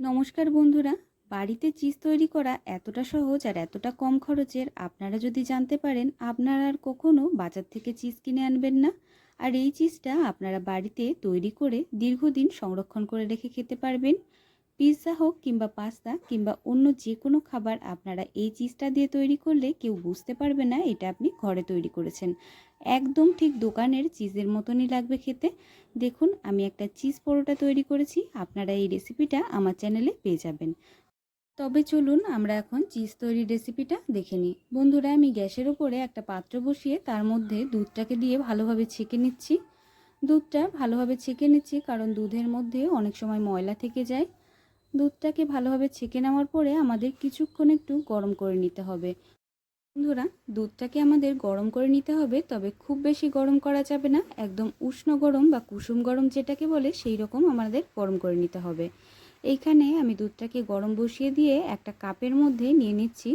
নমস্কার বন্ধুরা, বাড়িতে চিজ তৈরি করা এতটা সহজ আর এতটা কম খরচের আপনারা যদি জানতে পারেন, আপনারা আর কখনও বাজার থেকে চিজ কিনে আনবেন না। আর এই চিজটা আপনারা বাড়িতে তৈরি করে দীর্ঘদিন সংরক্ষণ করে রেখে খেতে পারবেন। পিৎজা হোক কিংবা পাস্তা কিংবা অন্য যে কোনো খাবার আপনারা এই চিজটা দিয়ে তৈরি করলে কেউ বুঝতে পারবে না এটা আপনি ঘরে তৈরি করেছেন। একদম ঠিক দোকানের চিজের মতনই লাগবে খেতে। দেখুন, আমি একটা চিজ পরোটা তৈরি করেছি, আপনারা এই রেসিপিটা আমার চ্যানেলে পেয়ে যাবেন। তবে চলুন, আমরা এখন চিজ তৈরির রেসিপিটা দেখে নিই। বন্ধুরা, আমি গ্যাসের উপরে একটা পাত্র বসিয়ে তার মধ্যে দুধটাকে দিয়ে ভালোভাবে ছেঁকে নিচ্ছি। দুধটা ভালোভাবে ছেঁকে নিচ্ছি কারণ দুধের মধ্যে অনেক সময় ময়লা থেকে যায়। দুধটাকে ভালোভাবে ছেঁকে নেওয়ার পরে আমাদের কিছুক্ষণ একটু গরম করে নিতে হবে। বন্ধুরা, দুধটাকে আমাদের গরম করে নিতে হবে, তবে খুব বেশি গরম করা যাবে না। একদম উষ্ণ গরম বা কুসুম গরম যেটাকে বলে সেই রকম আমাদের গরম করে নিতে হবে। এইখানে আমি দুধটাকে গরম বসিয়ে দিয়ে একটা কাপের মধ্যে নিয়ে নিচ্ছি।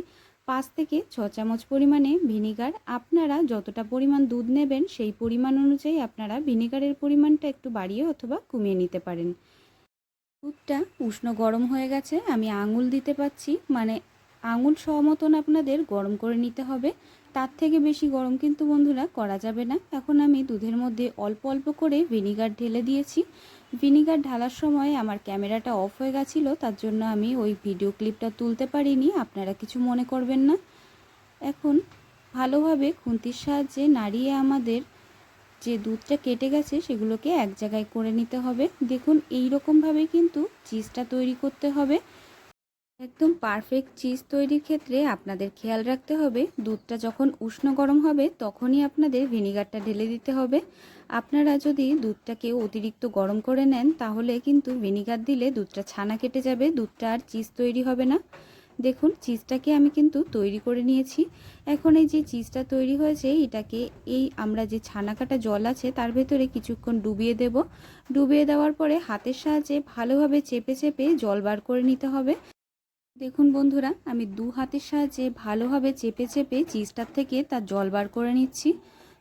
পাঁচ থেকে ছ চামচ পরিমাণে ভিনিগার। আপনারা যতটা পরিমাণ দুধ নেবেন, সেই পরিমাণ অনুযায়ী আপনারা ভিনিগারের পরিমাণটা একটু বাড়িয়ে অথবা কমিয়ে নিতে পারেন। দুধটা উষ্ণ গরম হয়ে গেছে, আমি আঙুল দিতে পাচ্ছি। মানে আঙুল সহ মতন আপনাদের গরম করে নিতে হবে। তার থেকে বেশি গরম কিন্তু বন্ধুরা করা যাবে না। এখন আমি দুধের মধ্যে অল্প অল্প করে ভিনিগার ঢেলে দিয়েছি। ভিনিগার ঢালার সময় আমার ক্যামেরাটা অফ হয়ে গেছিল, তার জন্য আমি ওই ভিডিও ক্লিপটা তুলতে পারিনি, আপনারা কিছু মনে করবেন না। এখন ভালোভাবে খুন্তির সাহায্যে নাড়িয়ে আমাদের যে দুধটা কেটে গেছে সেগুলোকে এক জায়গায় করে নিতে হবে। দেখুন এই রকমভাবে কিন্তু চিজটা তৈরি করতে হবে। একদম পারফেক্ট চিজ তৈরির ক্ষেত্রে আপনাদের খেয়াল রাখতে হবে, দুধটা যখন উষ্ণ গরম হবে তখনই আপনাদের ভিনিগারটা ঢেলে দিতে হবে। আপনারা যদি দুধটাকে অতিরিক্ত গরম করে নেন তাহলে কিন্তু ভিনিগার দিলে দুধটা ছানা কেটে যাবে, দুধটা আর চিজ তৈরি হবে না। দেখুন চিজটাকে আমি কিন্তু তৈরি করে নিয়েছি। এখন এই যে চিজটা তৈরি হয়েছে, এটাকে এই আমরা যে ছানা কাটা জল আছে, তার ভেতরে কিছুক্ষণ ডুবিয়ে দেব। ডুবিয়ে দেওয়ার পরে হাতের সাহায্যে ভালোভাবে চেপে চেপে জল বার করে নিতে হবে। দেখুন বন্ধুরা, আমি দু হাতের সাহায্যে ভালোভাবে চেপে চেপে চিজটার থেকে তার জল বার করে নিচ্ছি।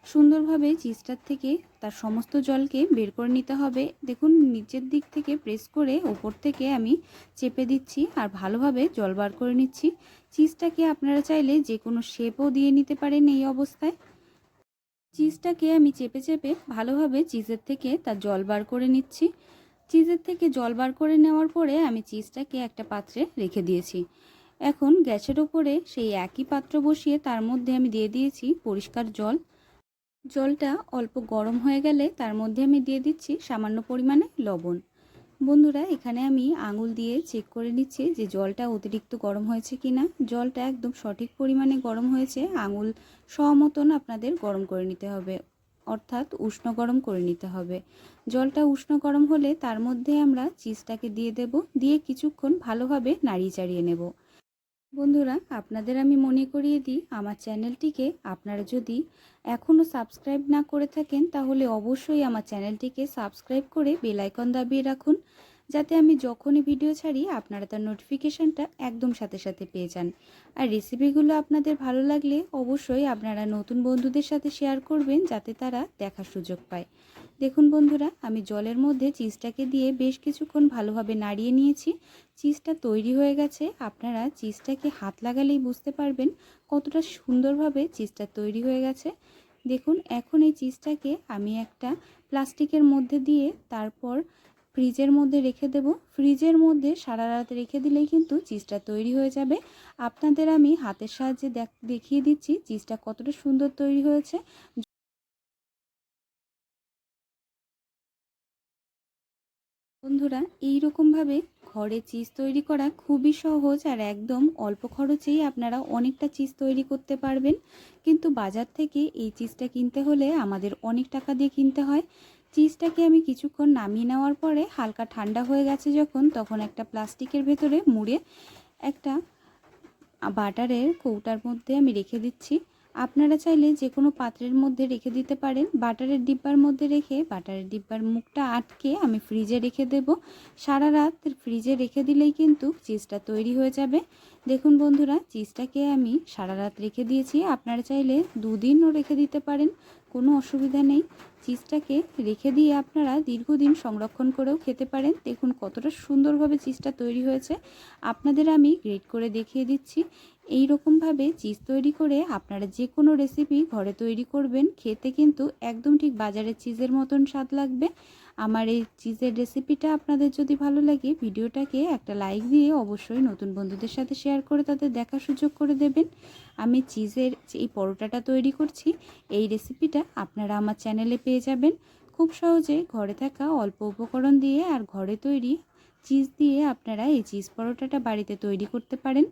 সুন্দরভাবে চিজটার থেকে তার সমস্ত জলকে বের করে নিতে হবে। দেখুন, নিচের দিক থেকে প্রেস করে ওপর থেকে আমি চেপে দিচ্ছি আর ভালোভাবে জল বার করে নিচ্ছি। চিজটাকে আপনারা চাইলে যে কোনো শেপও দিয়ে নিতে পারেন এই অবস্থায়। চিজটাকে আমি চেপে চেপে ভালোভাবে চিজের থেকে তার জল বার করে নিচ্ছি। চিজের থেকে জল বার করে নেওয়ার পরে আমি চিজটাকে একটা পাত্রে রেখে দিয়েছি। এখন গ্যাসের ওপরে সেই একই পাত্র বসিয়ে তার মধ্যে আমি দিয়ে দিয়েছি পরিষ্কার জল। জলটা অল্প গরম হয়ে গেলে তার মধ্যে আমি দিয়ে দিচ্ছি সামান্য পরিমাণে লবণ। বন্ধুরা, এখানে আমি আঙুল দিয়ে চেক করে নিচ্ছি যে জলটা অতিরিক্ত গরম হয়েছে কি না জলটা একদম সঠিক পরিমাণে গরম হয়েছে, আঙুল সহমতন আপনাদের গরম করে নিতে হবে, অর্থাৎ উষ্ণ গরম করে নিতে হবে। জলটা উষ্ণ গরম হলে তার মধ্যে আমরা চিজটাকে দিয়ে দেব, দিয়ে কিছুক্ষণ ভালোভাবে নাড়িয়ে চাড়িয়ে নেব। বন্ধুরা, আপনাদের আমি মনে করিয়ে দিই, আমার চ্যানেলটিকে আপনারা যদি এখনও সাবস্ক্রাইব না করে থাকেন, তাহলে অবশ্যই আমার চ্যানেলটিকে সাবস্ক্রাইব করে বেলাইকন দাবিয়ে রাখুন, যাতে আমি যখনই ভিডিও ছাড়ি, আপনারা তার নোটিফিকেশানটা একদম সাথে সাথে পেয়ে যান। আর রেসিপিগুলো আপনাদের ভালো লাগলে অবশ্যই আপনারা নতুন বন্ধুদের সাথে শেয়ার করবেন, যাতে তারা দেখার সুযোগ পায়। দেখুন বন্ধুরা, আমি জলের মধ্যে চিজটাকে দিয়ে বেশ কিছুক্ষণ ভালোভাবে নাড়িয়ে নিয়েছি। চিজটা তৈরি হয়ে গেছে। আপনারা চিজটাকে হাত লাগালেই বুঝতে পারবেন কতটা সুন্দরভাবে চিজটা তৈরি হয়ে গেছে। দেখুন, এখন এই চিজটাকে আমি একটা প্লাস্টিকের মধ্যে দিয়ে তারপর ফ্রিজের মধ্যে রেখে দেব। ফ্রিজের মধ্যে সারা রাত রেখে দিলেই কিন্তু চিজটা তৈরি হয়ে যাবে। আপনাদের আমি হাতের সাহায্যে দেখিয়ে দিচ্ছি চিজটা কতটা সুন্দর তৈরি হয়েছে। বন্ধুরা এই রকমভাবে ঘরে চিজ তৈরি করা খুবই সহজ আর একদম অল্প খরচেই আপনারা অনেকটা চিজ তৈরি করতে পারবেন। কিন্তু বাজার থেকে এই চিজটা কিনতে হলে আমাদের অনেক টাকা দিয়ে কিনতে হয়। চিজটাকে আমি কিছুক্ষণ নামিয়ে নেওয়ার পরে হালকা ঠান্ডা হয়ে গেছে যখন, তখন একটা প্লাস্টিকের ভেতরে মুড়ে একটা বাটারের কৌটার মধ্যে আমি রেখে দিচ্ছি। আপনারা চাইলে যে কোনো পাত্রের মধ্যে রেখে দিতে পারেন। বাটারের ডিব্বার মধ্যে রেখে, বাটারের ডিব্বার মুখটা আটকে আমি ফ্রিজে রেখে দেব। সারা রাত ফ্রিজে রেখে দিলেই কিন্তু চিজটা তৈরি হয়ে যাবে। দেখুন বন্ধুরা, চিজটাকে আমি সারা রাত রেখে দিয়েছি। আপনারা চাইলে দুদিনও রেখে দিতে পারেন। কোনো অসুবিধা নেই। চিজটাকে রেখে দিয়ে আপনারা দীর্ঘদিন সংরক্ষণ করেও খেতে পারেন। দেখুন কতটা সুন্দরভাবে চিজটা তৈরি হয়েছে। আপনাদের আমি গ্রেড করে দেখিয়ে দিচ্ছি। এই রকমভাবে চিজ তৈরি করে আপনারা যে কোনো রেসিপি ঘরে তৈরি করবেন। খেতে কিন্তু একদম ঠিক বাজারের চিজের মতন স্বাদ লাগবে। আমার এই চিজের রেসিপিটা আপনাদের যদি ভালো লাগে, ভিডিওটাকে একটা লাইক দিয়ে অবশ্যই নতুন বন্ধুদের সাথে শেয়ার করে তাদের দেখার সুযোগ করে দেবেন। আমি চিজের এই পরোটাটা তৈরি করছি, এই রেসিপিটা আপনারা আমার চ্যানেলে পেয়ে যাবেন। খুব সহজে ঘরে থাকা অল্প উপকরণ দিয়ে আর ঘরে তৈরি চিজ দিয়ে আপনারা এই চিজ পরোটাটা বাড়িতে তৈরি করতে পারেন।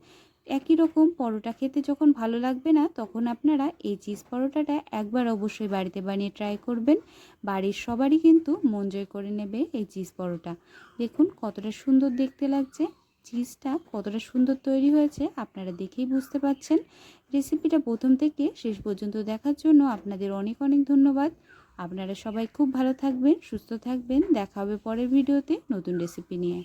একই রকম পরোটা খেতে যখন ভালো লাগবে না, তখন আপনারা এই চিজ পরোটাটা একবার অবশ্যই বাড়িতে বানিয়ে ট্রাই করবেন। বাড়ির সবারই কিন্তু মন জয় করে নেবে এই চিজ পরোটা। দেখুন কতটা সুন্দর দেখতে লাগছে। চিজটা কতটা সুন্দর তৈরি হয়েছে, আপনারা দেখেই বুঝতে পারছেন রেসিপিটা প্রথম থেকে শেষ পর্যন্ত দেখার জন্য আপনাদের অনেক অনেক ধন্যবাদ। আপনারা সবাই খুব ভালো থাকবেন, সুস্থ থাকবেন। দেখা হবে পরের ভিডিওতে নতুন রেসিপি নিয়ে।